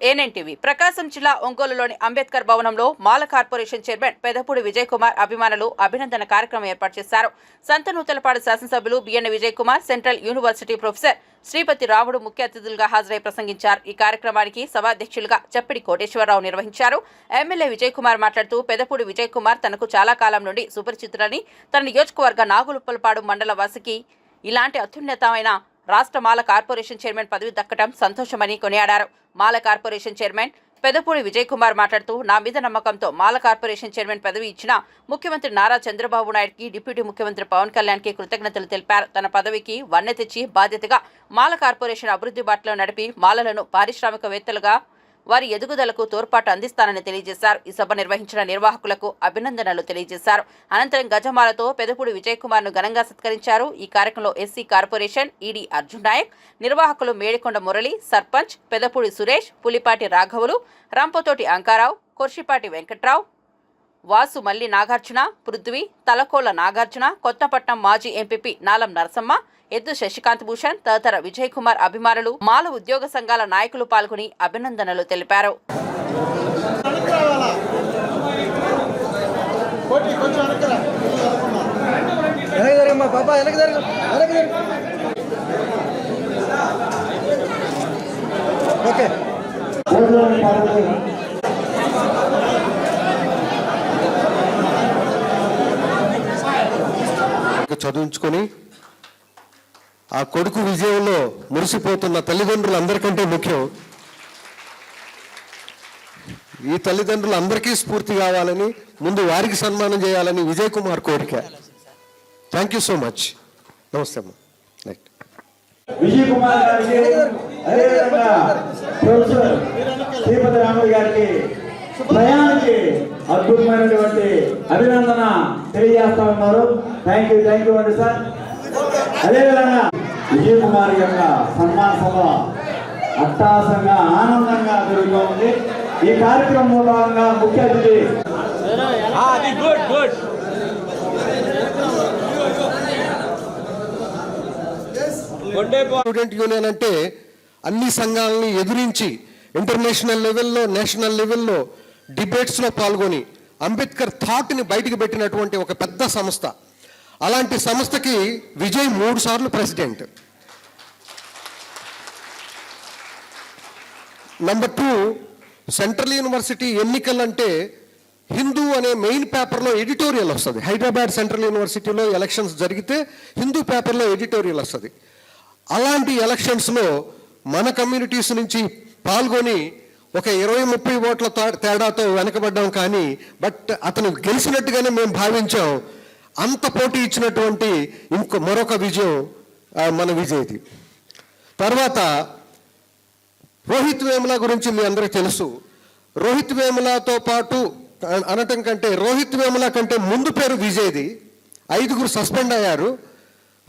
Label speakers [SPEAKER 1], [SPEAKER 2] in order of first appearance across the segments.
[SPEAKER 1] Welcome ప్రకాశం జిల్లా ఒంగోలులోని అంబేద్కర్ భవనంలో మాల కార్పొరేషన్ చైర్మన్ పెదపూడి విజయ్ కుమార్ అభిమానులు అభినందన కార్యక్రమం ఏర్పాటు చేశారు. సంతనూతలపాడు శాసనసభ్యులు BN Vijay Kumar central university professor Sripathi Ramudu ముఖ్య అతిథులుగా హాజరై ప్రసంగించారు. ఈ కార్యక్రమానికి సభాధ్యక్షులుగా చప్పిడి కోటేశ్వరరావు నిర్వహించారు. ఎమ్మెల్యే విజయ్ కుమార్ మాట్లాడుతూ పెదపూడి విజయ్ కుమార్ తనకు చాలా కాలం నుండి సుపరిచితులని తన నియోజకవర్గ నాగులుప్పలపాడు మండల వాసికి ఇలాంటి అత్యున్నతమైన రాష్ట్ర మాల కార్పొరేషన్ చైర్మన్ పదవి దక్కడం సంతోషమని కొనియాడారు. మాల కార్పొరేషన్ చైర్మన్ పెదపూడి విజయ్ కుమార్ మాట్లాడుతూ నా మీద నమ్మకంతో మాల కార్పొరేషన్ చైర్మన్ పదవి ఇచ్చిన ముఖ్యమంత్రి నారా చంద్రబాబు నాయుడుకి డిప్యూటీ ముఖ్యమంత్రి పవన్ కళ్యాణ్కి కృతజ్ఞతలు తెలిపారు. తన పదవికి వన్నె తెచ్చి బాధ్యతగా మాల కార్పొరేషన్ అభివృద్ధి బాటలో నడిపి మాలలను పారిశ్రామికవేత్తలుగా వారి ఎదుగుదలకు తోడ్పాటు అందిస్తానని తెలియజేశారు. ఈ సభ నిర్వహించిన నిర్వాహకులకు అభినందనలు తెలియజేశారు. అనంతరం గజమాలతో పెదపూడి విజయ్ కుమార్ను ఘనంగా సత్కరించారు. ఈ కార్యక్రమంలో SC corporation ED Arjun Nayak నిర్వాహకులు మేడికొండ మురళి సర్పంచ్ పెదపూడి సురేష్ పులిపాటి రాఘవులు రంపతోటి అంకారావు కొర్షిపాటి వెంకట్రావు వాసు మల్లి నాగార్జున పృథ్వీ తలకోల నాగార్జున కొత్తపట్నం మాజీ ఎంపీపీ నాలం నరసమ్మ ఎద్దు శశికాంత్ భూషణ్ తదితర విజయ్ కుమార్ అభిమానులు మాల ఉద్యోగ సంఘాల నాయకులు పాల్గొని అభినందనలు తెలిపారు.
[SPEAKER 2] ఓకే
[SPEAKER 3] చదివించుకొని ఆ కొడుకు విజయంలో మురిసిపోతున్న తల్లిదండ్రులు అందరికంటే ముఖ్యం. ఈ తల్లిదండ్రులు అందరికీ స్ఫూర్తి కావాలని ముందు వారికి సన్మానం చేయాలని విజయ్ కుమార్ కోరిక. థ్యాంక్ యూ సో మచ్ నమస్తే అమ్మా. రైట్
[SPEAKER 4] విజయ్ కుమార్ గారికి అదేవిధంగా ప్రొఫెసర్ శ్రీపతి రాముడు గారికి ప్రయాణానికి అద్భుతమైనటువంటి అభినందన తెలియజేస్తా ఉన్నారు. థ్యాంక్ యూ థ్యాంక్ యూ అండి సార్. అదేవిధంగా విజయ్ కుమార్ యొక్క సన్మాన సభ అట్టాసంగా ఆనందంగా జరుగుతూ ఉంది. ఈ కార్యక్రమంలో భాగంగా ముఖ్య అతిథి
[SPEAKER 3] స్టూడెంట్ యూనియన్ అంటే అన్ని సంఘాలని ఎదిరించి ఇంటర్నేషనల్ లెవెల్లో నేషనల్ లెవెల్లో డిబేట్స్లో పాల్గొని అంబేద్కర్ థాట్ని బయటికి పెట్టినటువంటి ఒక పెద్ద సంస్థ. అలాంటి సంస్థకి విజయ్ మూడు సార్లు president. Number two central university ఎన్నికలు అంటే హిందూ అనే మెయిన్ పేపర్లో ఎడిటోరియల్ వస్తుంది. హైదరాబాద్ సెంట్రల్ యూనివర్సిటీలో ఎలక్షన్స్ జరిగితే హిందూ పేపర్లో ఎడిటోరియల్ వస్తుంది. అలాంటి ఎలక్షన్స్లో మన కమ్యూనిటీస్ నుంచి పాల్గొని ఒక ఇరవై ముప్పై ఓట్ల తేడాతో వెనకబడ్డాం కానీ బట్ అతను గెలిచినట్టుగానే మేము భావించాం. అంత పోటీ ఇచ్చినటువంటి ఇంకో మరొక విజయం మన విజయ్ది. తర్వాత రోహిత్ వేముల గురించి మీ అందరికీ తెలుసు. రోహిత్ వేములతో పాటు అనటం కంటే రోహిత్ వేముల కంటే ముందు పేరు విజయ్ది. ఐదుగురు సస్పెండ్ అయ్యారు.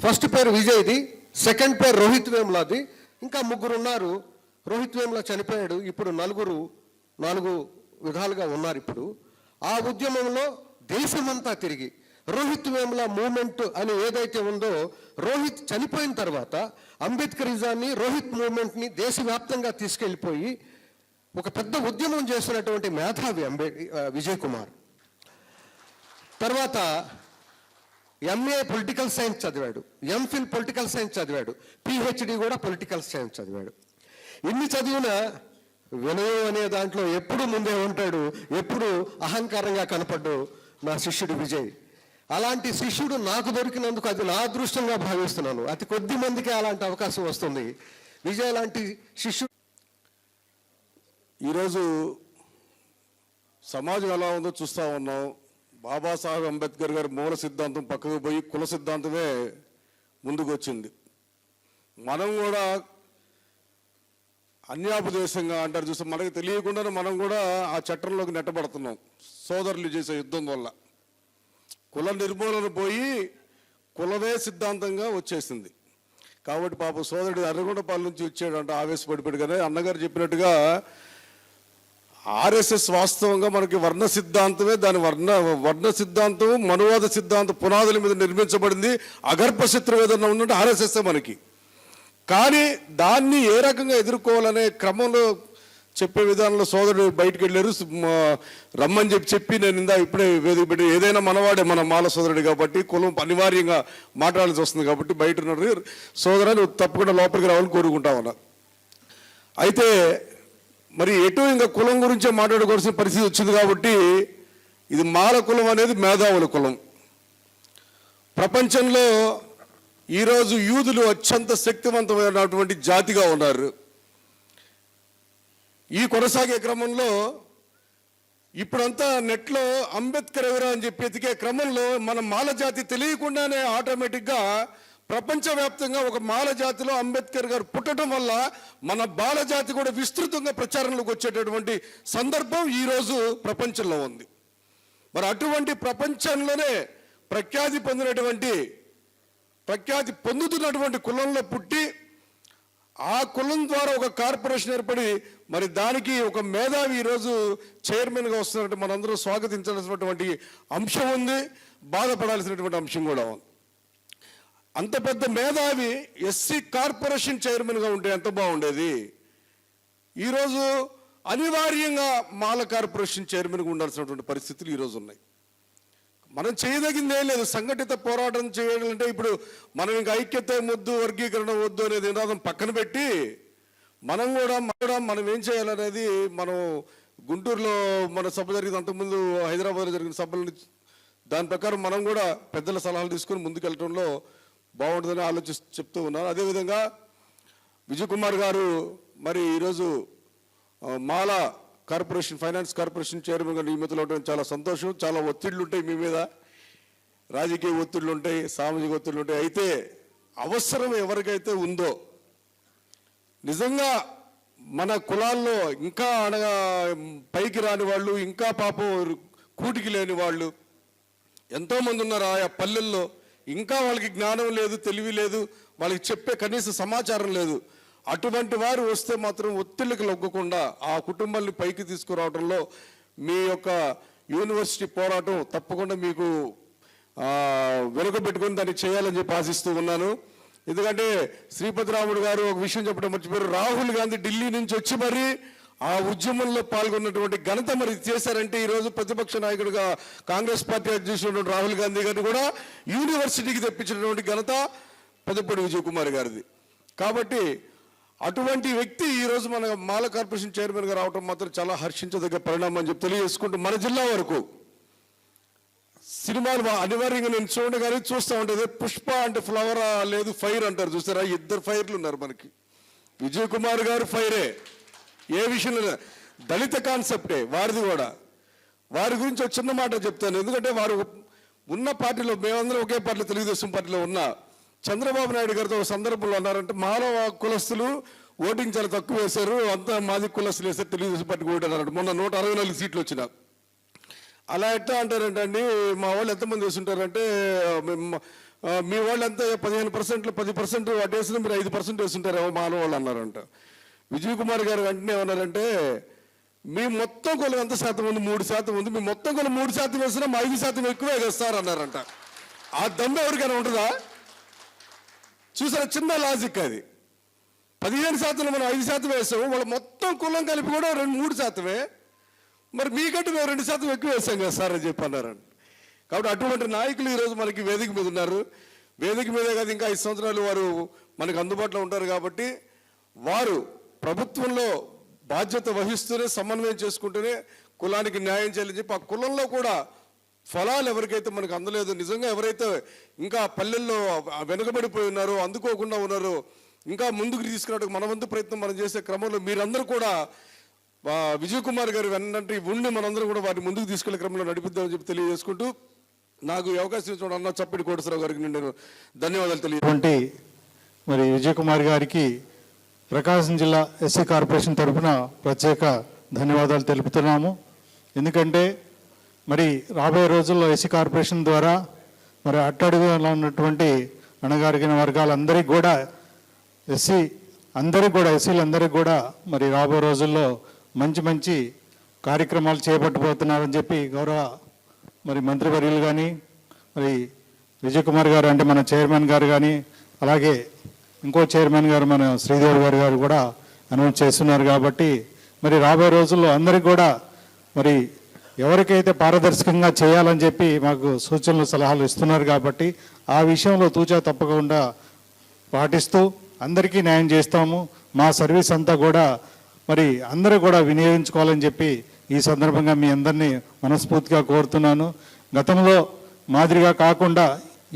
[SPEAKER 3] ఫస్ట్ పేరు విజయ్ది సెకండ్ పేరు రోహిత్ వేములది. ఇంకా ముగ్గురు ఉన్నారు. రోహిత్ వేముల చనిపోయాడు. ఇప్పుడు నలుగురు నాలుగు విధాలుగా ఉన్నారు ఇప్పుడు. ఆ ఉద్యమంలో దేశమంతా తిరిగి రోహిత్ వేముల మూమెంట్ అని ఏదైతే ఉందో రోహిత్ చనిపోయిన తర్వాత అంబేద్కరిజాన్ని రోహిత్ మూమెంట్ని దేశవ్యాప్తంగా తీసుకెళ్ళిపోయి ఒక పెద్ద ఉద్యమం చేస్తున్నటువంటి మేధావి అంబే విజయ్ కుమార్. తర్వాత ఎంఏ పొలిటికల్ సైన్స్ చదివాడు. ఎంఫిల్ పొలిటికల్ సైన్స్ చదివాడు. పిహెచ్డి కూడా పొలిటికల్ సైన్స్ చదివాడు. ఇన్ని చదివిన వినయం అనే దాంట్లో ఎప్పుడు ముందే ఉంటాడు ఎప్పుడు అహంకారంగా కనపడ్డు నా శిష్యుడు విజయ్. అలాంటి శిష్యుడు నాకు దొరికినందుకు అది నా అదృష్టంగా భావిస్తున్నాను. అతి కొద్ది మందికి అలాంటి అవకాశం వస్తుంది. విజయ్ లాంటి శిష్యుడు
[SPEAKER 5] ఈరోజు సమాజం ఎలా ఉందో చూస్తూ ఉన్నాం. బాబాసాహెబ్ అంబేద్కర్ గారి మూల సిద్ధాంతం పక్కకు పోయి కుల సిద్ధాంతమే ముందుకు వచ్చింది మనం కూడా అన్యాపదేశంగా అంటారు చూస్తే మనకి తెలియకుండానే మనం కూడా ఆ చట్టంలోకి నెట్టబడుతున్నాం. సోదరులు చేసే యుద్ధం వల్ల. కుల నిర్మూలన పోయి కులమే సిద్ధాంతంగా వచ్చేసింది. కాబట్టి పాప సోదరుడు అర్రగొండపాల నుంచి వచ్చాడంట ఆవేశపడిపోయాడు అన్నగారు చెప్పినట్టుగా ఆర్ఎస్ఎస్ వాస్తవంగా మనకి వర్ణ సిద్ధాంతమే దాని వర్ణ వర్ణ సిద్ధాంతం మనువాద సిద్ధాంతం పునాదుల మీద నిర్మించబడింది. అగర్భ శత్రువు ఏదన్నా ఉందంటే ఆర్ఎస్ఎస్ మనకి. కానీ దాన్ని ఏ రకంగా ఎదుర్కోవాలనే క్రమంలో చెప్పే విధానంలో సోదరుడు బయటకు వెళ్ళారు. రమ్మని చెప్పి చెప్పి నేను ఇందా ఇప్పుడే వేదిక పెట్టి ఏదైనా మనవాడే మన మాల సోదరుడు కాబట్టి కులం అనివార్యంగా మాట్లాడాల్సి వస్తుంది కాబట్టి బయట ఉన్నారు సోదరా నువ్వు తప్పకుండా లోపలికి రావాలని కోరుకుంటా ఉన్నా. అయితే మరి ఎటు ఇంకా కులం గురించే మాట్లాడుకోవాల్సిన పరిస్థితి వచ్చింది కాబట్టి ఇది మాల కులం అనేది మేధావుల కులం. ప్రపంచంలో ఈరోజు యూదులు అత్యంత శక్తివంతమైనటువంటి జాతిగా ఉన్నారు. ఈ కొనసాగే క్రమంలో ఇప్పుడంతా నెట్లో అంబేద్కర్ ఎవరు అని చెప్పి ఎతికే క్రమంలో మన మాల జాతి తెలియకుండానే ఆటోమేటిక్గా ప్రపంచవ్యాప్తంగా ఒక మాల జాతిలో అంబేద్కర్ గారు పుట్టడం వల్ల మన బాలజాతి కూడా విస్తృతంగా ప్రచారంలోకి వచ్చేటటువంటి సందర్భం ఈరోజు ప్రపంచంలో ఉంది. మరి అటువంటి ప్రపంచంలోనే ప్రఖ్యాతి పొందినటువంటి ప్రఖ్యాతి పొందుతున్నటువంటి కులంలో పుట్టి ఆ కులం ద్వారా ఒక కార్పొరేషన్ ఏర్పడి మరి దానికి ఒక మేధావి ఈరోజు చైర్మన్గా వస్తున్నట్టు మనందరూ స్వాగతించాల్సినటువంటి అంశం ఉంది. బాధపడాల్సినటువంటి అంశం కూడా ఉంది. అంత పెద్ద మేధావి ఎస్సీ కార్పొరేషన్ చైర్మన్గా ఉంటే ఎంత బాగుండేది? ఈరోజు అనివార్యంగా మాల కార్పొరేషన్ చైర్మన్గా ఉండాల్సినటువంటి పరిస్థితులు ఈరోజు ఉన్నాయి. మనం చేయదగింది ఏం లేదు. సంఘటిత పోరాటం చేయాలంటే ఇప్పుడు మనం ఇంకా ఐక్యత వద్దు వర్గీకరణ వద్దు అనేది నినాదం పక్కన పెట్టి మనం కూడా మనం మనం ఏం చేయాలనేది మనం గుంటూరులో మన సభ జరిగింది. అంతకుముందు హైదరాబాద్లో జరిగిన సభలను దాని ప్రకారం మనం కూడా పెద్దల సలహాలు తీసుకొని ముందుకెళ్ళడంలో బాగుంటుందని ఆలోచి చెప్తూ ఉన్నాను. అదేవిధంగా విజయ్ కుమార్ గారు మరి ఈరోజు మాల కార్పొరేషన్ ఫైనాన్స్ కార్పొరేషన్ చైర్మన్గా నియమితులు అవడం చాలా సంతోషం. చాలా ఒత్తిళ్ళు ఉంటాయి మీ మీద. రాజకీయ ఒత్తిళ్ళు ఉంటాయి సామాజిక ఒత్తిళ్ళు ఉంటాయి అయితే అవసరం ఎవరికైతే ఉందో నిజంగా మన కులాల్లో ఇంకా అనగా పైకి రాని వాళ్ళు ఇంకా పాపం కూటికి లేని వాళ్ళు ఎంతోమంది ఉన్నారు ఆయా పల్లెల్లో. ఇంకా వాళ్ళకి జ్ఞానం లేదు తెలివి లేదు వాళ్ళకి చెప్పే కనీస సమాచారం లేదు. అటువంటి వారు వస్తే మాత్రం ఒత్తిళ్ళకి లొగ్గకుండా ఆ కుటుంబాన్ని పైకి తీసుకురావడంలో మీ యొక్క యూనివర్సిటీ పోరాటం తప్పకుండా మీకు ఆ, దాన్ని చేయాలని చెప్పి ఆశిస్తూ ఉన్నాను. ఎందుకంటే శ్రీపతి రాముడు గారు ఒక విషయం చెప్పడం మర్చిపోయారు. రాహుల్ గాంధీ ఢిల్లీ నుంచి వచ్చి మరి ఆ ఉద్యమంలో పాల్గొన్నటువంటి ఘనత మరి చేశారంటే ఈరోజు ప్రతిపక్ష నాయకుడిగా కాంగ్రెస్ పార్టీ అధ్యక్షుడు రాహుల్ గాంధీ గారిని కూడా యూనివర్సిటీకి తెప్పించినటువంటి ఘనత పెద్దపూడి విజయ్ కుమార్ గారిది. కాబట్టి అటువంటి వ్యక్తి ఈరోజు మన మాల కార్పొరేషన్ చైర్మన్గా రావడం మాత్రం చాలా హర్షించదగ్గ పరిణామం అని చెప్పి తెలియజేసుకుంటూ మన జిల్లా వరకు సినిమాలు అనివార్యంగా నేను చూడండి కానీ చూస్తూ ఉంటుంది పుష్ప అంటే ఫ్లవర్ లేదు ఫైర్ అంటారు. చూస్తారా? ఇద్దరు ఫైర్లు ఉన్నారు మనకి. విజయ్ కుమార్ గారు ఫైరే. ఏ విషయంలో దళిత కాన్సెప్టే వారిది కూడా. వారి గురించి ఒక చిన్న మాట చెప్తాను. ఎందుకంటే వారు ఉన్న పార్టీలో మేమందరం ఒకే పార్టీలో తెలుగుదేశం పార్టీలో ఉన్నా చంద్రబాబు నాయుడు గారితో ఒక సందర్భంలో అన్నారంటే మానవ కులస్తులు ఓటింగ్ చాలా తక్కువ వేశారు. అంతా మాది కులస్తులు వేశారు తెలుగుదేశం పార్టీకి ఓటు అన్నాడు. మొన్న నూట అరవై నాలుగు సీట్లు వచ్చిన. అలా ఎట్లా అంటారంటండి మా వాళ్ళు ఎంతమంది వేసుంటారంటే మీ వాళ్ళు ఎంత పదిహేను పర్సెంట్లు పది పర్సెంట్ అటు వేసిన మీరు ఐదు పర్సెంట్ వేసుంటారేమో మానవ వాళ్ళు అన్నారంట. విజయ్ కుమార్ గారు వెంటనే ఏమన్నారంటే మీ మొత్తం కొలు ఎంత శాతం ఉంది? మూడు శాతం ఉంది. మీ మొత్తం కొలు మూడు శాతం వేసినా మా ఐదు శాతం ఎక్కువే వేస్తారు అన్నారంట. ఆ దమ్ము ఎవరికైనా ఉంటుందా? చూసారా చిన్న లాజిక్ అది. పదిహేను శాతంలో మనం ఐదు శాతం వేసాము. వాళ్ళు మొత్తం కులం కలిపి కూడా రెండు మూడు శాతమే. మరి మీకంటే మేము రెండు శాతం ఎక్కువ వేసాం కదా సార్ అని చెప్పి అన్నారండి కాబట్టి అటువంటి నాయకులు ఈరోజు మనకి వేదిక మీద ఉన్నారు. వేదిక మీదే కాదు ఇంకా ఐదు సంవత్సరాలు వారు మనకు అందుబాటులో ఉంటారు కాబట్టి వారు ప్రభుత్వంలో బాధ్యత వహిస్తూనే సమన్వయం చేసుకుంటూనే కులానికి న్యాయం చేయాలని చెప్పి ఆ కులంలో కూడా ఫలాలు ఎవరికైతే మనకు అందలేదు నిజంగా ఎవరైతే ఇంకా పల్లెల్లో వెనుకబడిపోయి ఉన్నారో అందుకోకుండా ఉన్నారో ఇంకా ముందుకు తీసుకురావడానికి మన వంతు ప్రయత్నం మనం చేసే క్రమంలో మీరందరూ కూడా విజయ్ కుమార్ గారు వెన్నంటే ఉండి మనందరం కూడా వారిని ముందుకు తీసుకెళ్ళే క్రమంలో నడిపిద్దామని చెప్పి తెలియజేసుకుంటూ నాకు ఈ అవకాశం ఇచ్చిన అన్న చప్పిడి కోటసరావు గారికి నేను ధన్యవాదాలు
[SPEAKER 6] తెలియటువంటి మరి విజయ్ కుమార్ గారికి ప్రకాశం జిల్లా ఎస్సీ కార్పొరేషన్ తరఫున ప్రత్యేక ధన్యవాదాలు తెలుపుతున్నాము. ఎందుకంటే మరి రాబోయే రోజుల్లో ఎస్సీ కార్పొరేషన్ ద్వారా మరి అట్టడుగులో ఉన్నటువంటి అణగారిన వర్గాలందరికీ కూడా ఎస్సీ అందరికి కూడా ఎస్సీలందరికీ కూడా మరి రాబో రోజుల్లో మంచి మంచి కార్యక్రమాలు చేపట్టబోతున్నారని చెప్పి గౌరవ మరి మంత్రివర్యులు కానీ మరి విజయ్ కుమార్ గారు అంటే మన చైర్మన్ గారు కానీ అలాగే ఇంకో చైర్మన్ గారు మన శ్రీదేవి గారు గారు కూడా అనౌన్స్ చేస్తున్నారు కాబట్టి మరి రాబోయే రోజుల్లో అందరికి కూడా మరి ఎవరికైతే పారదర్శకంగా చేయాలని చెప్పి మాకు సూచనలు సలహాలు ఇస్తున్నారు కాబట్టి ఆ విషయంలో తూచా తప్పకుండా పాటిస్తూ అందరికీ న్యాయం చేస్తాము. మా సర్వీస్ అంతా కూడా మరి అందరూ కూడా వినియోగించుకోవాలని చెప్పి ఈ సందర్భంగా మీ అందరినీ మనస్ఫూర్తిగా కోరుతున్నాను. గతంలో మాదిరిగా కాకుండా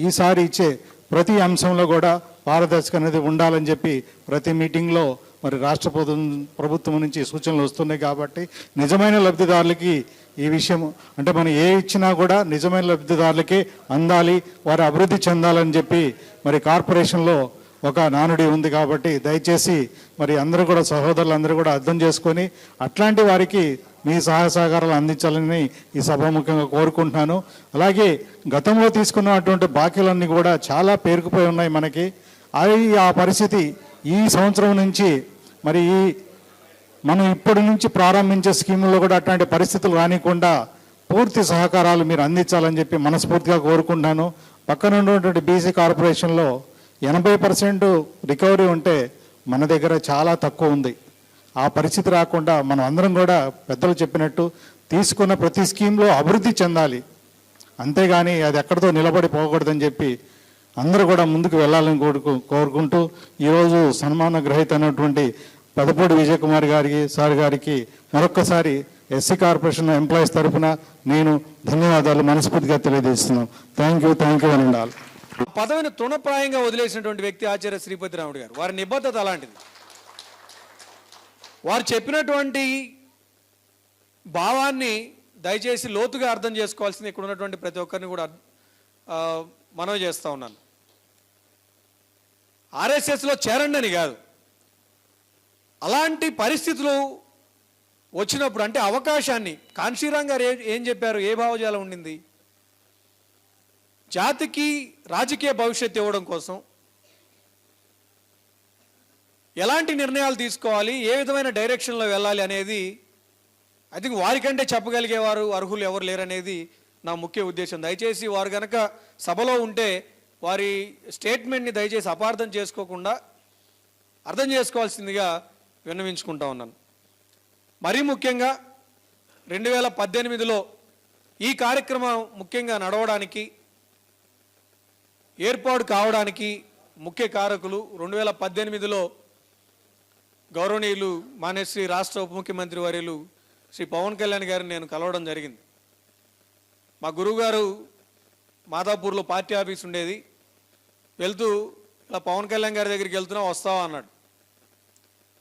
[SPEAKER 6] ఈసారి ఇచ్చే ప్రతి అంశంలో కూడా పారదర్శక అనేది ఉండాలని చెప్పి ప్రతి మీటింగ్లో మరి రాష్ట్ర ప్రభుత్వం ప్రభుత్వం నుంచి సూచనలు వస్తున్నాయి కాబట్టి నిజమైన లబ్ధిదారులకి ఈ విషయం అంటే మనం ఏ ఇచ్చినా కూడా నిజమైన లబ్ధిదారులకే అందాలి వారి అభివృద్ధి చెందాలని చెప్పి మరి కార్పొరేషన్లో ఒక నానుడి ఉంది కాబట్టి దయచేసి మరి అందరూ కూడా సహోదరులు అందరూ కూడా అర్థం చేసుకొని అట్లాంటి వారికి మీ సహాయ సహకారాలు అందించాలని ఈ సభాముఖంగా కోరుకుంటున్నాను. అలాగే గతంలో తీసుకున్నటువంటి బాకీలన్నీ కూడా చాలా పేరుకుపోయి ఉన్నాయి మనకి. అవి ఆ పరిస్థితి ఈ సంవత్సరం నుంచి మరి ఈ మనం ఇప్పటి నుంచి ప్రారంభించే స్కీముల్లో కూడా అట్లాంటి పరిస్థితులు రానికుండా పూర్తి సహకారాలు మీరు అందించాలని చెప్పి మనస్ఫూర్తిగా కోరుకుంటున్నాను. పక్కన ఉన్నటువంటి బీసీ కార్పొరేషన్లో ఎనభై పర్సెంట్ రికవరీ ఉంటే మన దగ్గర చాలా తక్కువ ఉంది. ఆ పరిస్థితి రాకుండా మనం అందరం కూడా పెద్దలు చెప్పినట్టు తీసుకున్న ప్రతి స్కీమ్లో అభివృద్ధి చెందాలి. అంతేగాని అది ఎక్కడితో నిలబడి పోకూడదని చెప్పి అందరూ కూడా ముందుకు వెళ్ళాలని కోరుకు కోరుకుంటూ ఈరోజు సన్మాన గ్రహీత అయినటువంటి పెదపూడి విజయ్ కుమార్ గారికి సార్ గారికి మరొక్కసారి ఎస్సీ కార్పొరేషన్ ఎంప్లాయీస్ తరఫున నేను ధన్యవాదాలు మనస్ఫూర్తిగా తెలియజేస్తున్నాను థ్యాంక్ యూ థ్యాంక్ యూ అని ఉండాలి
[SPEAKER 2] పదవిని తృణప్రాయంగా వదిలేసినటువంటి వ్యక్తి ఆచార్య శ్రీపతి రాముడు గారు. వారి నిబద్ధత అలాంటిది. వారు చెప్పినటువంటి భావాన్ని దయచేసి లోతుగా అర్థం చేసుకోవాల్సింది ఇక్కడ ఉన్నటువంటి ప్రతి ఒక్కరిని కూడా మనవి చేస్తూ ఉన్నాను. ఆర్ఎస్ఎస్లో చేరండి అని కాదు. అలాంటి పరిస్థితులు వచ్చినప్పుడు అంటే అవకాశాన్ని కాన్షీరాం గారు ఏం చెప్పారు? ఏ భావజాలం ఉండింది? జాతికి రాజకీయ భవిష్యత్తు ఇవ్వడం కోసం ఎలాంటి నిర్ణయాలు తీసుకోవాలి ఏ విధమైన డైరెక్షన్లో వెళ్ళాలి అనేది ఐ థింక్ వారికంటే చెప్పగలిగేవారు అర్హులు ఎవరు లేరనేది నా ముఖ్య ఉద్దేశం. దయచేసి వారు కనుక సభలో ఉంటే వారి స్టేట్మెంట్ని దయచేసి అపార్థం చేసుకోకుండా అర్థం చేసుకోవాల్సిందిగా విన్నవించుకుంటా ఉన్నాను. మరీ ముఖ్యంగా రెండు వేల పద్దెనిమిదిలో ఈ కార్యక్రమం ముఖ్యంగా నడవడానికి ఏర్పాటు కావడానికి ముఖ్య కారకులు రెండు వేల పద్దెనిమిదిలో గౌరవనీయులు మానేశ్రీ రాష్ట్ర ఉప ముఖ్యమంత్రి వర్యులు శ్రీ పవన్ కళ్యాణ్ గారిని నేను కలవడం జరిగింది. మా గురువుగారు మాదాపూర్లో పార్టీ ఆఫీస్ ఉండేది. వెళ్తూ ఇలా పవన్ కళ్యాణ్ గారి దగ్గరికి వెళ్తున్నా వస్తావా? అన్నాడు.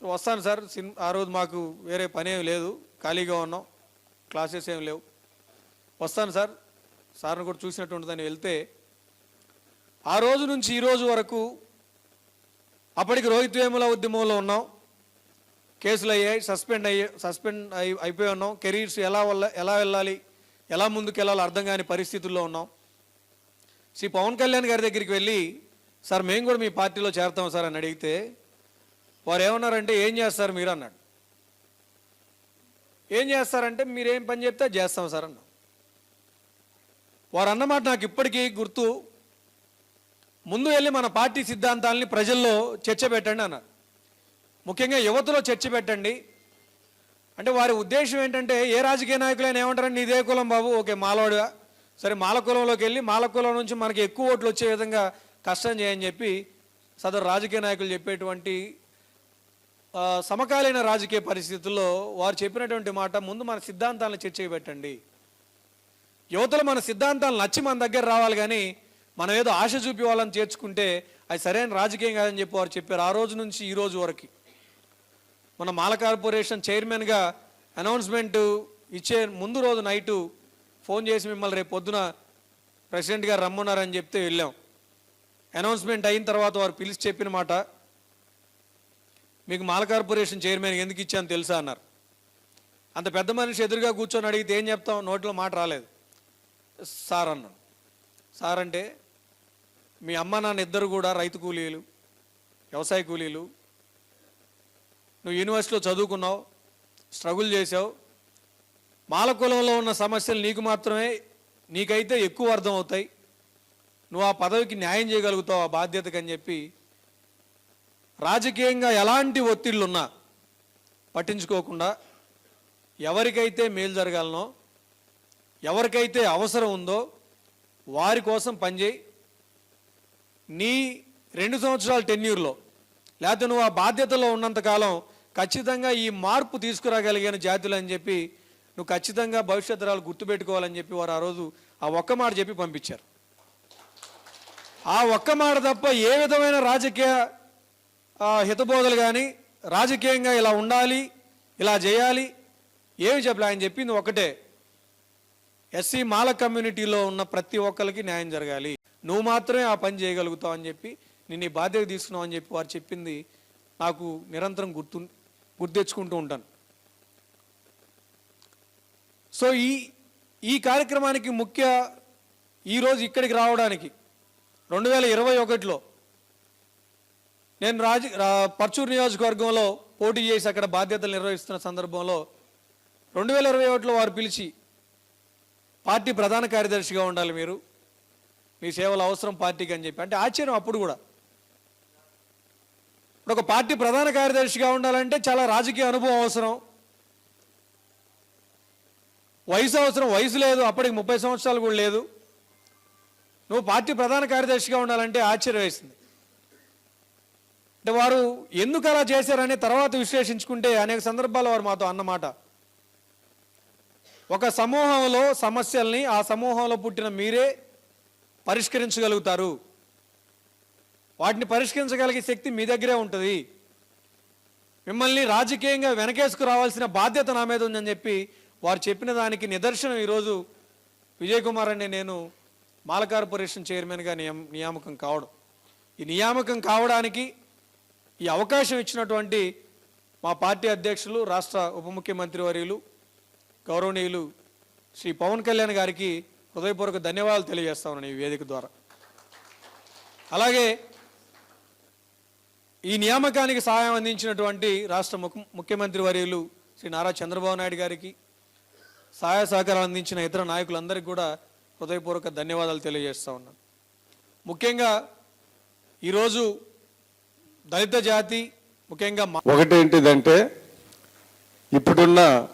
[SPEAKER 2] వస్తాను సార్ సినిమా ఆ రోజు మాకు వేరే పని ఏం లేదు ఖాళీగా ఉన్నాం క్లాసెస్ ఏమి లేవు. వస్తాను సార్ సార్ని కూడా చూసినట్టు ఉంటుందని వెళ్తే ఆ రోజు నుంచి ఈ రోజు వరకు అప్పటికి రోహిత్ వేముల ఉద్యమంలో ఉన్నాం. కేసులు అయ్యాయి సస్పెండ్ అయ్యే సస్పెండ్ అయి అయిపోయి ఉన్నాం. కెరీర్స్ ఎలా వల్ల ఎలా వెళ్ళాలి ఎలా ముందుకెళ్ళాలో అర్థం కాని పరిస్థితుల్లో ఉన్నాం. శ్రీ పవన్ కళ్యాణ్ గారి దగ్గరికి వెళ్ళి సార్ మేము కూడా మీ పార్టీలో చేరతాం సార్ అని అడిగితే వారు ఏమన్నారంటే ఏం చేస్తారు మీరు అన్నాడు. ఏం చేస్తారంటే మీరేం పని చెప్తే చేస్తాం సార్ అన్నాం వారు అన్నమాట నాకు ఇప్పటికీ గుర్తు. ముందు వెళ్ళి మన పార్టీ సిద్ధాంతాలని ప్రజల్లో చర్చ పెట్టండి అన్నారు. ముఖ్యంగా యువతలో చర్చ పెట్టండి. అంటే వారి ఉద్దేశం ఏంటంటే ఏ రాజకీయ నాయకులైనా ఏమంటారండి నీదే కులం బాబు. ఓకే మాలవాడుగా సరే మాల కులంలోకి వెళ్ళి మాల కులం నుంచి మనకి ఎక్కువ ఓట్లు వచ్చే విధంగా కష్టం చేయని చెప్పి సదరు రాజకీయ నాయకులు చెప్పేటువంటి సమకాలీన రాజకీయ పరిస్థితుల్లో వారు చెప్పినటువంటి మాట ముందు మన సిద్ధాంతాలను చర్చ పెట్టండి. యువతలు మన సిద్ధాంతాలు నచ్చి మన దగ్గర రావాలి కానీ మనం ఏదో ఆశ చూపి వాళ్ళని చేర్చుకుంటే అది సరైన రాజకీయం కాదని చెప్పి వారు చెప్పారు. ఆ రోజు నుంచి ఈ రోజు వరకు. మన మాల కార్పొరేషన్ చైర్మన్గా అనౌన్స్మెంట్ ఇచ్చే ముందు రోజు నైటు ఫోన్ చేసి మిమ్మల్ని రేపు పొద్దున ప్రెసిడెంట్ గారు రమ్మన్నారని చెప్తే వెళ్ళాం. అనౌన్స్మెంట్ అయిన తర్వాత వారు పిలిచి చెప్పిన మాట మీకు మాల కార్పొరేషన్ చైర్మన్ ఎందుకు ఇచ్చాను తెలుసా? అన్నారు. అంత పెద్ద మనిషి ఎదురుగా కూర్చొని అడిగితే ఏం చెప్తాం? నోట్లో మాట రాలేదు. సార్ అన్నాను. సార్ అంటే మీ అమ్మ నాన్న ఇద్దరు కూడా రైతు కూలీలు వ్యవసాయ కూలీలు. నువ్వు యూనివర్సిటీలో చదువుకున్నావు స్ట్రగుల్ చేసావు మాలకులంలో ఉన్న సమస్యలు నీకు మాత్రమే నీకైతే ఎక్కువ అర్థం అవుతాయి నువ్వు ఆ పదవికి న్యాయం చేయగలుగుతావు ఆ బాధ్యతకని అని చెప్పి రాజకీయంగా ఎలాంటి ఒత్తిళ్ళున్నా పట్టించుకోకుండా ఎవరికైతే మేలు జరగాలనో ఎవరికైతే అవసరం ఉందో వారి కోసం పనిచేయి. నీ రెండు సంవత్సరాల టెన్యూర్లో లేకపోతే నువ్వు ఆ బాధ్యతలో ఉన్నంతకాలం ఖచ్చితంగా ఈ మార్పు తీసుకురాగలిగిన జాతులు అని చెప్పి నువ్వు ఖచ్చితంగా భవిష్యత్ తరాలు గుర్తుపెట్టుకోవాలని చెప్పి వారు ఆ రోజు ఆ ఒక్క మాట చెప్పి పంపించారు. ఆ ఒక్క మాట తప్ప ఏ విధమైన రాజకీయ హితబోధలు కానీ రాజకీయంగా ఇలా ఉండాలి ఇలా చేయాలి ఏమి చెప్పలే ఆయన చెప్పింది ఒకటే. ఎస్సీ మాల కమ్యూనిటీలో ఉన్న ప్రతి ఒక్కరికి న్యాయం జరగాలి. నువ్వు మాత్రమే ఆ పని చేయగలుగుతావు అని చెప్పి నేను ఈ బాధ్యత తీసుకున్నావు అని చెప్పి వారు చెప్పింది నాకు నిరంతరం గుర్తు గుర్తెచ్చుకుంటూ ఉంటాను. సో ఈ ఈ కార్యక్రమానికి ముఖ్య ఈరోజు ఇక్కడికి రావడానికి రెండు వేల ఇరవై ఒకటిలో నేను రాజ పర్చూరు నియోజకవర్గంలో పోటీ చేసి అక్కడ బాధ్యతలు నిర్వహిస్తున్న సందర్భంలో రెండు వేల ఇరవై ఒకటిలో వారు పిలిచి పార్టీ ప్రధాన కార్యదర్శిగా ఉండాలి మీరు. మీ సేవలు అవసరం పార్టీకి అని చెప్పి. అంటే ఆశ్చర్యం అప్పుడు కూడా. ఇప్పుడు ఒక పార్టీ ప్రధాన కార్యదర్శిగా ఉండాలంటే చాలా రాజకీయ అనుభవం అవసరం. వయసు అవసరం వయసు లేదు అప్పటికి ముప్పై సంవత్సరాలు కూడా లేదు. నువ్వు పార్టీ ప్రధాన కార్యదర్శిగా ఉండాలంటే ఆశ్చర్యం వేసింది. అంటే వారు ఎందుకు అలా చేశారని తర్వాత విశ్లేషించుకుంటే అనేక సందర్భాలు వారు మాతో అన్నమాట. ఒక సమూహంలో సమస్యల్ని ఆ సమూహంలో పుట్టిన మీరే పరిష్కరించగలుగుతారు. వాటిని పరిష్కరించగలిగే శక్తి మీ దగ్గరే ఉంటుంది. మిమ్మల్ని రాజకీయంగా వెనకేసుకు రావాల్సిన బాధ్యత నా మీద ఉందని చెప్పి వారు చెప్పిన దానికి నిదర్శనం ఈరోజు విజయ్ కుమార్ అనే నేను మాల కార్పొరేషన్ చైర్మన్గా నియమ నియామకం కావడం. ఈ నియామకం కావడానికి ఈ అవకాశం ఇచ్చినటువంటి మా పార్టీ అధ్యక్షులు రాష్ట్ర ఉప ముఖ్యమంత్రి వర్యులు గౌరవనీయులు శ్రీ పవన్ కళ్యాణ్ గారికి హృదయపూర్వక ధన్యవాదాలు తెలియజేస్తా ఉన్నాను ఈ వేదిక ద్వారా. అలాగే ఈ నియామకానికి సహాయం అందించినటువంటి రాష్ట్ర ముఖ్య- ముఖ్యమంత్రి వర్యులు శ్రీ నారా చంద్రబాబు నాయుడు గారికి సహాయ సహకారాలు అందించిన ఇతర నాయకులందరికీ కూడా హృదయపూర్వక ధన్యవాదాలు తెలియజేస్తా ఉన్నాను. ముఖ్యంగా ఈరోజు దళిత జాతి ముఖ్యంగా మా-
[SPEAKER 7] ఒకటేంటిదంటే ఇప్పుడున్న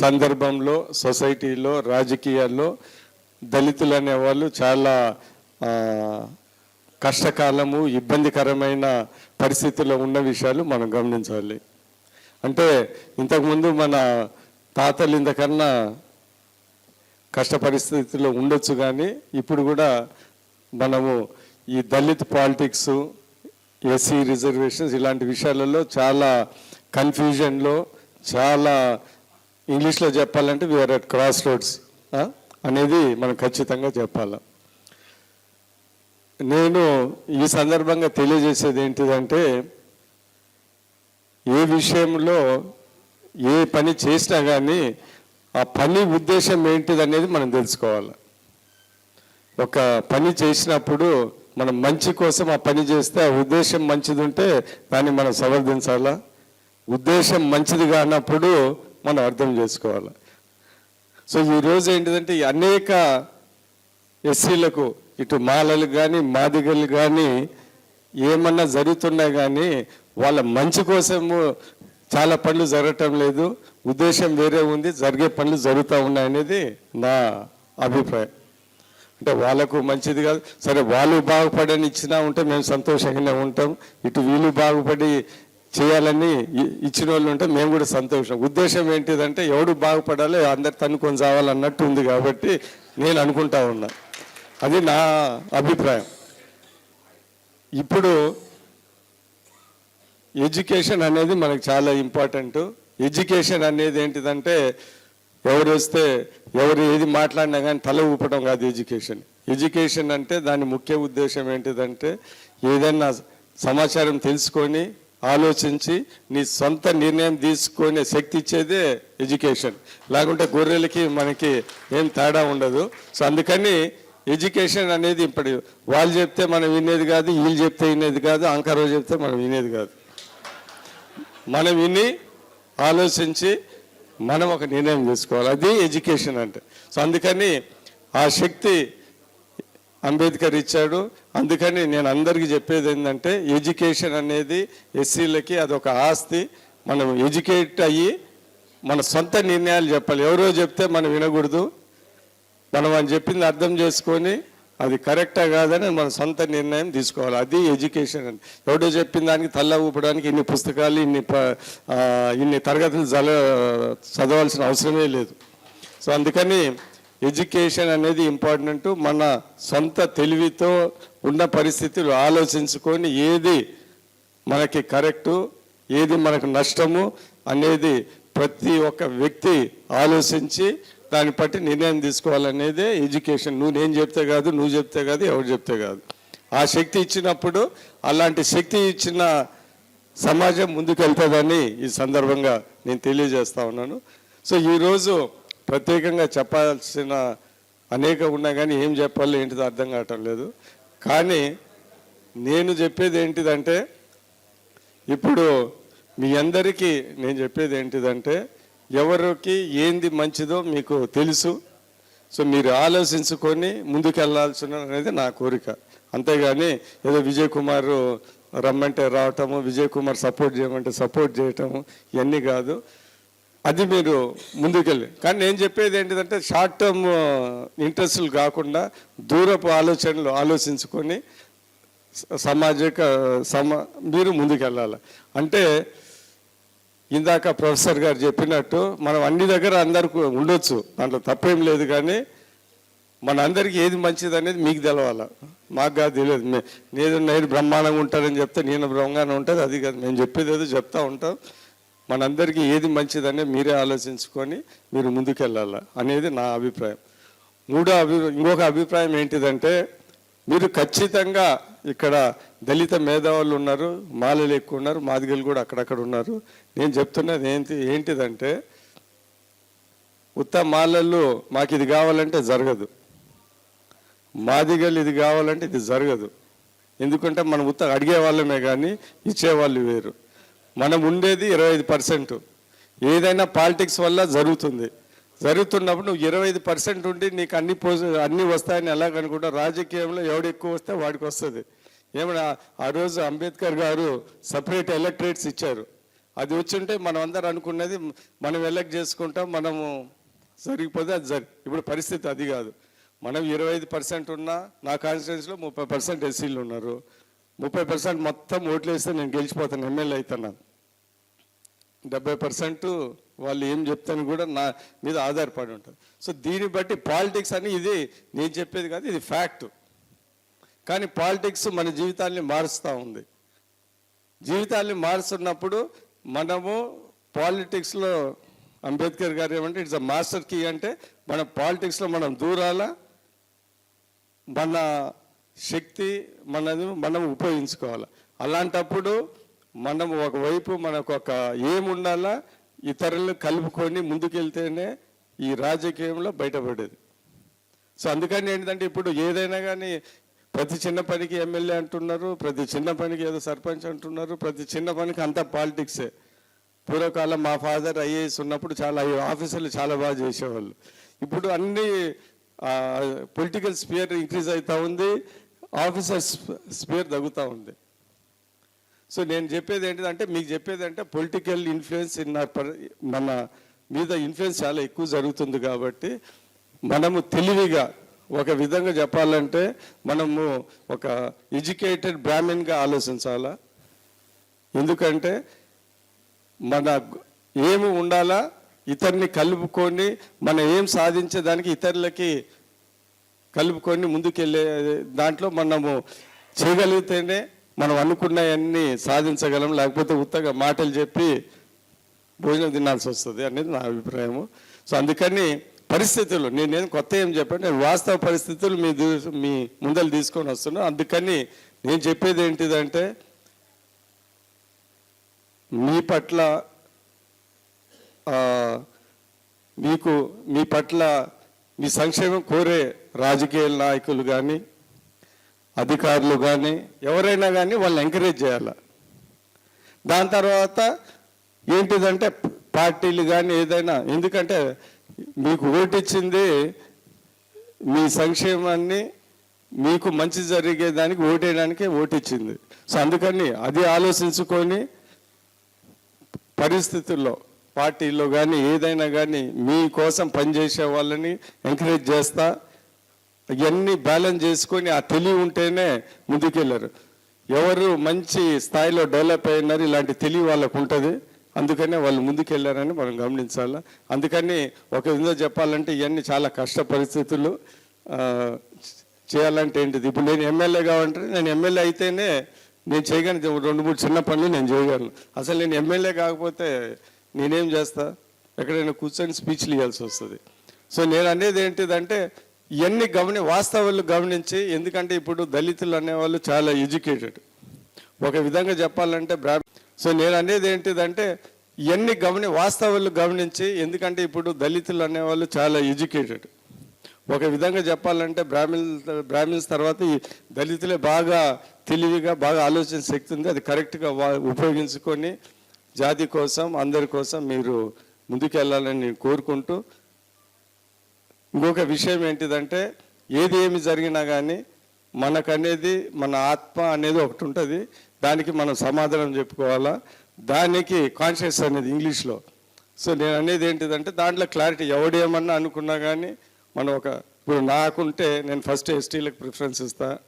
[SPEAKER 7] సందర్భంలో సొసైటీలో రాజకీయాల్లో దళితులు అనేవాళ్ళు చాలా కష్టకాలము ఇబ్బందికరమైన పరిస్థితుల్లో ఉన్న విషయాలు మనం గమనించాలి. అంటే ఇంతకుముందు మన తాతలు ఇంతకన్నా కష్ట పరిస్థితుల్లో ఉండొచ్చు కానీ ఇప్పుడు కూడా మనము ఈ దళిత్ పాలిటిక్స్ ఎస్సీ రిజర్వేషన్స్ ఇలాంటి విషయాలలో చాలా కన్ఫ్యూజన్లో చాలా ఇంగ్లీష్లో చెప్పాలంటే వీఆర్ అట్ క్రాస్ రోడ్స్ అనేది మనం ఖచ్చితంగా చెప్పాలి. నేను ఈ సందర్భంగా తెలియజేసేది ఏంటిదంటే ఏ విషయంలో ఏ పని చేసినా కానీ ఆ పని ఉద్దేశం ఏంటిది అనేది మనం తెలుసుకోవాలి. ఒక పని చేసినప్పుడు మనం మంచి కోసం ఆ పని చేస్తే ఆ ఉద్దేశం మంచిది ఉంటే దాన్ని మనం సమర్థించాలా? ఉద్దేశం మంచిది కానప్పుడు మనం అర్థం చేసుకోవాలి. సో ఈరోజు ఏంటిదంటే అనేక ఎస్సీలకు ఇటు మాలలు కానీ మాదిగలు కానీ ఏమన్నా జరుగుతున్నా కానీ వాళ్ళ మంచి కోసము చాలా పనులు జరగటం లేదు. ఉద్దేశం వేరే ఉంది జరిగే పనులు జరుగుతూ ఉన్నాయనేది నా అభిప్రాయం. అంటే వాళ్ళకు మంచిది కాదు. సరే వాళ్ళు బాగుపడని ఇచ్చినా ఉంటే మేము సంతోషంగానే ఉంటాం. ఇటు వీళ్ళు బాగుపడి చేయాలని ఇచ్చిన వాళ్ళు ఉంటే మేము కూడా సంతోషం. ఉద్దేశం ఏంటిదంటే ఎవడు బాగుపడాలి అందరు తనుకొని చావాలన్నట్టు ఉంది కాబట్టి నేను అనుకుంటా ఉన్నా. అది నా అభిప్రాయం. ఇప్పుడు ఎడ్యుకేషన్ అనేది మనకు చాలా ఇంపార్టెంట్. ఎడ్యుకేషన్ అనేది ఏంటిదంటే ఎవరు వస్తే ఎవరు ఏది మాట్లాడినా కానీ తల ఊపడం కాదు ఎడ్యుకేషన్. ఎడ్యుకేషన్ అంటే దాని ముఖ్య ఉద్దేశం ఏంటిదంటే ఏదైనా సమాచారం తెలుసుకొని ఆలోచించి నీ సొంత నిర్ణయం తీసుకునే శక్తి ఇచ్చేదే ఎడ్యుకేషన్. లేకుంటే గొర్రెలకి మనకి ఏం తేడా ఉండదు. సో అందుకని ఎడ్యుకేషన్ అనేది ఇప్పుడు వాళ్ళు చెప్తే మనం వినేది కాదు వీళ్ళు చెప్తే వినేది కాదు అంకరో చెప్తే మనం వినేది కాదు. మనం విని ఆలోచించి మనం ఒక నిర్ణయం తీసుకోవాలి. అది ఎడ్యుకేషన్ అంటే. సో అందుకని ఆ శక్తి అంబేద్కర్ ఇచ్చాడు. అందుకని నేను అందరికీ చెప్పేది ఏంటంటే ఎడ్యుకేషన్ అనేది ఎస్సీలకి అదొక ఆస్తి. మనం ఎడ్యుకేట్ అయ్యి మన సొంత నిర్ణయాలు చెప్పాలి. ఎవరో చెప్తే మనం వినకూడదు. మనం అని చెప్పింది అర్థం చేసుకొని అది కరెక్టా కాదని మన సొంత నిర్ణయం తీసుకోవాలి. అది ఎడ్యుకేషన్ అని. ఎవడో చెప్పిన దానికి తల్ల ఊపడానికి ఇన్ని పుస్తకాలు ఇన్ని ప- ఇన్ని తరగతులు చదవాల్సిన అవసరమే లేదు. సో అందుకని ఎడ్యుకేషన్ అనేది ఇంపార్టెంట్. మన సొంత తెలివితో ఉన్న పరిస్థితులు ఆలోచించుకొని ఏది మనకి కరెక్టు ఏది మనకు నష్టము అనేది ప్రతి ఒక్క వ్యక్తి ఆలోచించి దాన్ని బట్టి నిర్ణయం తీసుకోవాలనేదే ఎడ్యుకేషన్. నువ్వు నేను చెప్తే కాదు నువ్వు చెప్తే కాదు ఎవరు చెప్తే కాదు. ఆ శక్తి ఇచ్చినప్పుడు అలాంటి శక్తి ఇచ్చిన సమాజం ముందుకు వెళ్తుందని ఈ సందర్భంగా నేను తెలియజేస్తా ఉన్నాను. సో ఈరోజు ప్రత్యేకంగా చెప్పాల్సిన అనేక ఉన్నా కానీ ఏం చెప్పాలో ఏంటిదో అర్థం కావటం లేదు. కానీ నేను చెప్పేది ఏంటిదంటే ఇప్పుడు మీ అందరికీ నేను చెప్పేది ఏంటిదంటే ఎవరికి ఏంది మంచిదో మీకు తెలుసు. సో మీరు ఆలోచించుకొని ముందుకెళ్ళాల్సిన అనేది నా కోరిక. అంతేగాని ఏదో విజయ్ కుమార్ రమ్మంటే రావటము విజయ్ కుమార్ సపోర్ట్ చేయమంటే సపోర్ట్ చేయటము ఇవన్నీ కాదు. అది మీరు ముందుకెళ్ళి. కానీ నేను చెప్పేది ఏంటిదంటే షార్ట్ టర్మ్ ఇంట్రెస్ట్లు కాకుండా దూరపు ఆలోచనలు ఆలోచించుకొని సామాజిక సమ మీరు ముందుకెళ్ళాలి. అంటే ఇందాక ప్రొఫెసర్ గారు చెప్పినట్టు మనం అన్ని దగ్గర అందరికీ ఉండొచ్చు. దాంట్లో తప్పేం లేదు కానీ మన అందరికీ ఏది మంచిది అనేది మీకు తెలవాలి. మాకు కాదు తెలియదు. నేను నేను బ్రహ్మాండంగా ఉంటానని చెప్తే నేను బ్రహ్మాండంగా ఉంటుంది. అది కాదు. నేను చెప్పేది ఏదో చెప్తా ఉంటాం. మనందరికీ ఏది మంచిదనే మీరే ఆలోచించుకొని మీరు ముందుకెళ్ళాలి అనేది నా అభిప్రాయం. మూడో అభి ఇంకొక అభిప్రాయం ఏంటిదంటే మీరు ఖచ్చితంగా ఇక్కడ దళిత మేధావులు ఉన్నారు మాలలు ఎక్కువ ఉన్నారు మాదిగలు కూడా అక్కడక్కడ ఉన్నారు. నేను చెప్తున్నది ఏంటి ఏంటిదంటే ఉత్త మాలలు మాకు ఇది కావాలంటే జరగదు. మాదిగలు ఇది కావాలంటే ఇది జరగదు. ఎందుకంటే మనం ఉత్త అడిగే వాళ్ళమే కానీ ఇచ్చేవాళ్ళు వేరు. మనం ఉండేది ఇరవై ఐదు పర్సెంట్ ఏదైనా పాలిటిక్స్ వల్ల జరుగుతుంది. జరుగుతున్నప్పుడు నువ్వు ఇరవై ఐదు పర్సెంట్ ఉండి నీకు అన్ని పోజి అన్నీ వస్తాయని ఎలాగనుకుంటా రాజకీయంలో ఎవడు ఎక్కువ వస్తే వాడికి వస్తుంది. ఏమన్నా ఆ రోజు అంబేద్కర్ గారు సపరేట్ ఎలక్ట్రేట్స్ ఇచ్చారు. అది వచ్చుంటే మనం అందరం అనుకున్నది మనం ఎలక్ట్ చేసుకుంటాం మనము జరిగిపోతే అది జరి ఇప్పుడు పరిస్థితి అది కాదు. మనం ఇరవై ఐదు పర్సెంట్ ఉన్నా నా కాన్స్టిట్యూన్సీలో ముప్పై పర్సెంట్ ఎస్సీలు ఉన్నారు. ముప్పై పర్సెంట్ మొత్తం ఓట్లు వేస్తే నేను గెలిచిపోతాను ఎమ్మెల్యే అవుతున్నాను డెబ్బై పర్సెంట్ వాళ్ళు ఏం చెప్తాను కూడా నా మీద ఆధారపడి ఉంటుంది సో దీన్ని బట్టి పాలిటిక్స్ అని ఇది నేను చెప్పేది కాదు ఇది ఫ్యాక్ట్. కానీ పాలిటిక్స్ మన జీవితాల్ని మారుస్తూ ఉంది. జీవితాల్ని మారుస్తున్నప్పుడు మనము పాలిటిక్స్లో అంబేద్కర్ గారు ఏమంటే ఇట్స్ అ మాస్టర్ కీ అంటే మన పాలిటిక్స్లో మనం దూరాల? మన శక్తి మనది మనం ఉపయోగించుకోవాలి. అలాంటప్పుడు మనం ఒకవైపు మనకు ఒక ఏముండాలా ఇతరులను కలుపుకొని ముందుకెళ్తేనే ఈ రాజకీయంలో బయటపడేది. సో అందుకని ఏంటంటే ఇప్పుడు ఏదైనా కానీ ప్రతి చిన్న పనికి ఎమ్మెల్యే అంటున్నారు ప్రతి చిన్న పనికి ఏదో సర్పంచ్ అంటున్నారు ప్రతి చిన్న పనికి అంతా పాలిటిక్సే. పూర్వకాలం మా ఫాదర్ ఐఏఎస్ ఉన్నప్పుడు చాలా ఆఫీసర్లు చాలా బాగా చేసేవాళ్ళు. ఇప్పుడు అన్ని పొలిటికల్ స్పియర్ ఇంక్రీజ్ అవుతూ ఉంది. ఆఫీసర్ స్పేర్ తగ్గుతూ ఉంది. సో నేను చెప్పేది ఏంటిదంటే మీకు చెప్పేది అంటే పొలిటికల్ ఇన్ఫ్లుయెన్స్ ఇన్ మన మీద ఇన్ఫ్లుయెన్స్ చాలా ఎక్కువ జరుగుతుంది కాబట్టి మనము తెలివిగా ఒక విధంగా చెప్పాలంటే మనము ఒక ఎడ్యుకేటెడ్ బ్రాహ్మణ్గా ఆలోచించాలా? ఎందుకంటే మన ఏమి ఉండాలా ఇతరుని కలుపుకొని మనం ఏం సాధించేదానికి ఇతరులకి కలుపుకొని ముందుకెళ్ళే దాంట్లో మనము చేయగలిగితేనే మనం అనుకున్నవన్నీ సాధించగలం లేకపోతే ఉత్తగా మాటలు చెప్పి భోజనం తినాల్సి వస్తుంది అనేది నా అభిప్రాయము. సో అందుకని పరిస్థితులు నేనేం కొత్త ఏం చెప్పాను నేను వాస్తవ పరిస్థితులు మీ దూ- మీ ముందలు తీసుకొని వస్తున్నాను అందుకని నేను చెప్పేది ఏంటిదంటే మీ పట్ల మీకు మీ పట్ల మీ సంక్షేమం కోరే రాజకీయ నాయకులు కానీ అధికారులు కానీ ఎవరైనా కానీ వాళ్ళని ఎంకరేజ్ చేయాలి. దాని తర్వాత ఏంటిదంటే పార్టీలు కానీ ఏదైనా ఎందుకంటే మీకు ఓటిచ్చింది మీ సంక్షేమాన్ని మీకు మంచి జరిగేదానికి ఓటేయడానికే ఓటిచ్చింది సో అందుకని అది ఆలోచించుకొని పరిస్థితుల్లో పార్టీలో కానీ ఏదైనా కానీ మీకోసం పనిచేసే వాళ్ళని ఎంకరేజ్ చేస్తా. ఇవన్నీ బ్యాలెన్స్ చేసుకొని ఆ తెలివి ఉంటేనే ముందుకెళ్ళారు. ఎవరు మంచి స్థాయిలో డెవలప్ అయినారు ఇలాంటి తెలివి వాళ్ళకు ఉంటుంది. అందుకనే వాళ్ళు ముందుకెళ్ళారని మనం గమనించాలి. అందుకని ఒక విధంగా చెప్పాలంటే ఇవన్నీ చాలా కష్ట పరిస్థితులు. చేయాలంటే ఏంటిది? ఇప్పుడు నేను ఎమ్మెల్యే కావాలంటే నేను ఎమ్మెల్యే అయితేనే నేను చేయగలను. రెండు మూడు చిన్న పనులు నేను చేయగలను. అసలు నేను ఎమ్మెల్యే కాకపోతే నేనేం చేస్తా? ఎక్కడైనా కూర్చొని స్పీచ్లు ఇవ్వాల్సి వస్తుంది. సో నేను అనేది ఏంటిదంటే ఇవన్నీ గమని వాస్తవాలు గమనించి ఎందుకంటే ఇప్పుడు దళితులు అనేవాళ్ళు చాలా ఎడ్యుకేటెడ్. ఒక విధంగా చెప్పాలంటే బ్రా సో నేను అనేది ఏంటిదంటే ఇవన్నీ గమని వాస్తవాలు గమనించి ఎందుకంటే ఇప్పుడు దళితులు అనేవాళ్ళు చాలా ఎడ్యుకేటెడ్. ఒక విధంగా చెప్పాలంటే బ్రాహ్మిన్ బ్రాహ్మిన్స్ తర్వాత ఈ దళితులే బాగా తెలివిగా బాగా ఆలోచన శక్తి ఉంది. అది కరెక్ట్గా వా- ఉపయోగించుకొని జాతి కోసం అందరి కోసం మీరు ముందుకెళ్ళాలని నేను కోరుకుంటూ ఇంకొక విషయం ఏంటిదంటే ఏది ఏమి జరిగినా కానీ మనకనేది మన ఆత్మ అనేది ఒకటి ఉంటుంది. దానికి మనం సమాధానం చెప్పుకోవాలా? దానికి కాన్షియస్ అనేది ఇంగ్లీష్లో. సో నేను అనేది ఏంటిదంటే దాంట్లో క్లారిటీ ఎవడేమన్నా అనుకున్నా కానీ మనం ఒక ఇప్పుడు నాకుంటే నేను ఫస్ట్ ఎస్టీలకు ప్రిఫరెన్స్ ఇస్తాను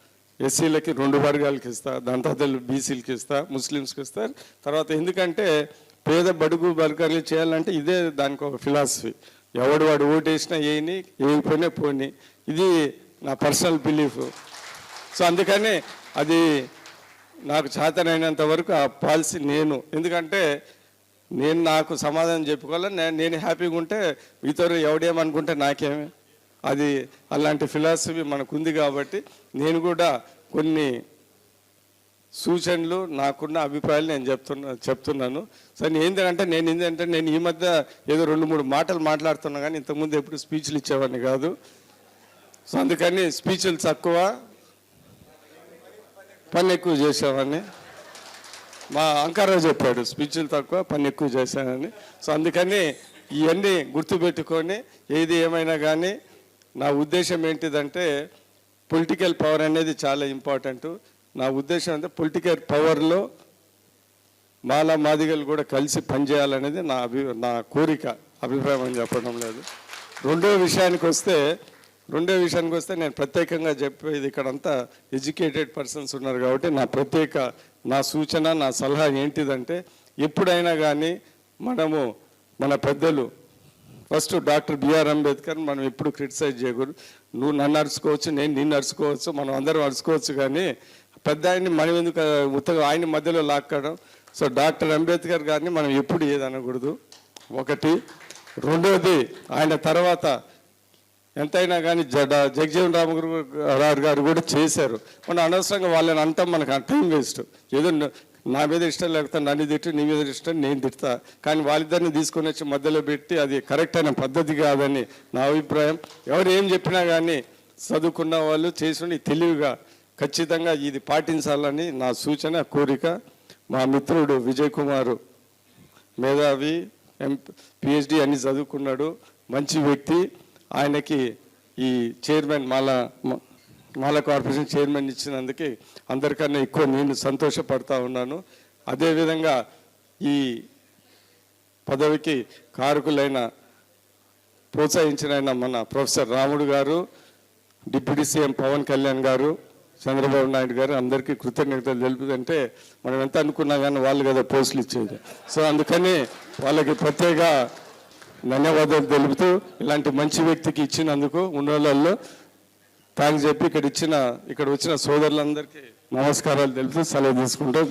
[SPEAKER 7] ఎస్సీలకి రెండు వర్గాలకి ఇస్తా దాని తర్వాత బీసీలకి ఇస్తా ముస్లిమ్స్కి ఇస్తా. తర్వాత ఎందుకంటే పేద బడుగు వర్గాలు చేయాలంటే ఇదే దానికి ఒక ఫిలాసఫీ ఎవడు వాడు ఓటేసినా వేయని వేయకపోయినా పోని. ఇది నా పర్సనల్ బిలీఫ్ సో అందుకని అది నాకు చేతనైనంత వరకు ఆ పాలసీ నేను. ఎందుకంటే నేను నాకు సమాధానం చెప్పుకోవాలి నేను నేను హ్యాపీగా ఉంటే ఇతరు ఎవడేమనుకుంటే నాకేమి? అది అలాంటి ఫిలాసఫీ మనకుంది కాబట్టి నేను కూడా కొన్ని సూచనలు నాకున్న అభిప్రాయాలు నేను చెప్తున్నా చెప్తున్నాను. సరే ఏంటంటే నేను ఏంటంటే నేను ఈ మధ్య ఏదో రెండు మూడు మాటలు మాట్లాడుతున్నా కానీ ఇంతకుముందు ఎప్పుడు స్పీచ్లు ఇచ్చేవాడిని కాదు. సో అందుకని స్పీచ్లు తక్కువ పని ఎక్కువ చేసేవాడిని. మా అంకారావు చెప్పాడు స్పీచ్లు తక్కువ పని ఎక్కువ చేశానని సో అందుకని ఇవన్నీ గుర్తుపెట్టుకొని ఏది ఏమైనా కానీ నా ఉద్దేశం ఏంటిదంటే పొలిటికల్ పవర్ అనేది చాలా ఇంపార్టెంట్ నా ఉద్దేశం అంటే పొలిటికల్ పవర్లో మాలా మాదిగలు కూడా కలిసి పనిచేయాలనేది నా అభి నా కోరిక అభిప్రాయం అని చెప్పడం లేదు. రెండో విషయానికి వస్తే రెండో విషయానికి వస్తే నేను ప్రత్యేకంగా చెప్పేది ఇక్కడంతా ఎడ్యుకేటెడ్ పర్సన్స్ ఉన్నారు కాబట్టి నా ప్రత్యేక నా సూచన నా సలహా ఏంటిదంటే ఎప్పుడైనా కానీ మనము మన పెద్దలు ఫస్ట్ డాక్టర్ బిఆర్ అంబేద్కర్ మనం ఎప్పుడు క్రిటిసైజ్ చేయకూడదు. నువ్వు నన్ను అరుచుకోవచ్చు నేను నిన్ను అరుచుకోవచ్చు మనం అందరం అరుచుకోవచ్చు కానీ పెద్ద ఆయన్ని మనం ఎందుకు ఉత్తగా ఆయన మధ్యలో లాక్కడం? సో డాక్టర్ అంబేద్కర్ గారిని మనం ఎప్పుడు ఏదనకూడదు. ఒకటి. రెండోది ఆయన తర్వాత ఎంతైనా కానీ జడ జగజీవన్ రామ్ రావు గారు కూడా చేశారు. మనం అనవసరంగా వాళ్ళని అంటాం మనకు టైం వేస్ట్. ఏదో నా మీద ఇష్టం లేకపోతే నన్ను తిట్టి నీ మీద ఇష్టం నేను తిడతా. కానీ వాళ్ళిద్దరిని తీసుకొని వచ్చి మధ్యలో పెట్టి అది కరెక్ట్ అయిన పద్ధతి కాదని నా అభిప్రాయం. ఎవరు ఏం చెప్పినా కానీ చదువుకున్న వాళ్ళు చేసిన తెలివిగా ఖచ్చితంగా ఇది పాటించాలని నా సూచన కోరిక. మా మిత్రుడు విజయ్ కుమార్ మేధావి ఎం పిహెచ్డి అన్ని చదువుకున్నాడు. మంచి వ్యక్తి. ఆయనకి ఈ చైర్మన్ మాలా మ- మాల కార్పొరేషన్ చైర్మన్ ఇచ్చినందుకు అందరికన్నా ఎక్కువ నేను సంతోషపడతా ఉన్నాను. అదేవిధంగా ఈ పదవికి కారకులైన ప్రోత్సహించిన మన ప్రొఫెసర్ రాముడు గారు డిప్యూటీ సీఎం పవన్ కళ్యాణ్ గారు చంద్రబాబు నాయుడు గారు అందరికీ కృతజ్ఞతలు తెలుపుదంటే మనం ఎంత అనుకున్నా కానీ వాళ్ళు కదా పోస్టులు ఇచ్చేది. సో అందుకని వాళ్ళకి ప్రత్యేక ధన్యవాదాలు తెలుపుతూ ఇలాంటి మంచి వ్యక్తికి ఇచ్చినందుకు ఉన్నోళ్ళల్లో థ్యాంక్స్ చెప్పి ఇక్కడ ఇచ్చిన ఇక్కడ వచ్చిన సోదరులందరికీ నమస్కారాలు తెలుపుతూ సెలవు తీసుకుంటాం.